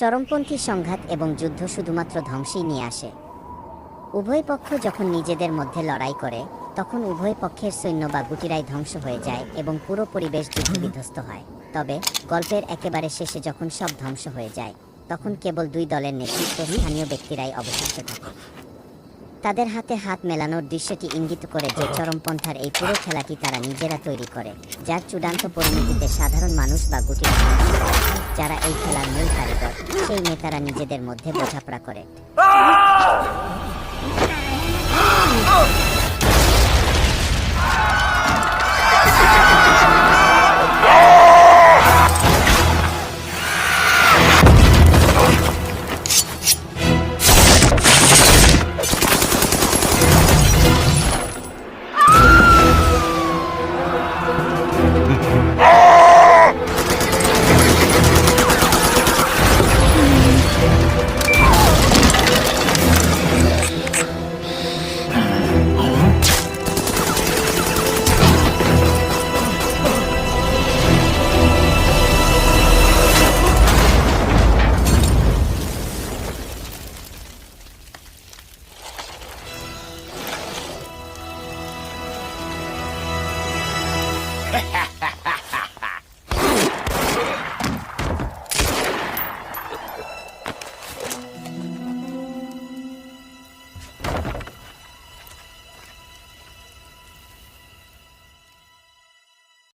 চরমপন্থী সংঘাত এবং যুদ্ধ শুধুমাত্র ধ্বংসই নিয়ে আসে। উভয় পক্ষ যখন নিজেদের মধ্যে লড়াই করে, তখন উভয় পক্ষের সৈন্য বা গুটিরাই ধ্বংস হয়ে যায় এবং পুরো পরিবেশ যুদ্ধবিধ্বস্ত হয়। তবে, গল্পের একেবারে শেষে যখন সব ধ্বংস হয়ে যায়, তখন কেবল দুই দলের নেতৃত্ব স্থানীয় ব্যক্তিরাই অবশিষ্ট থাকে। তাদের হাতে হাত মেলানোর দৃশ্যটি ইঙ্গিত করে যে চরমপন্থার এই পুরো খেলাটি তারা নিজেরা তৈরি করে, যার চূড়ান্ত পরিণতিতে সাধারণ মানুষ বা গুটির যারা এই খেলার মূল কারিগর সেই নেতারা নিজেদের মধ্যে বোঝাপড়া করে। ha ha!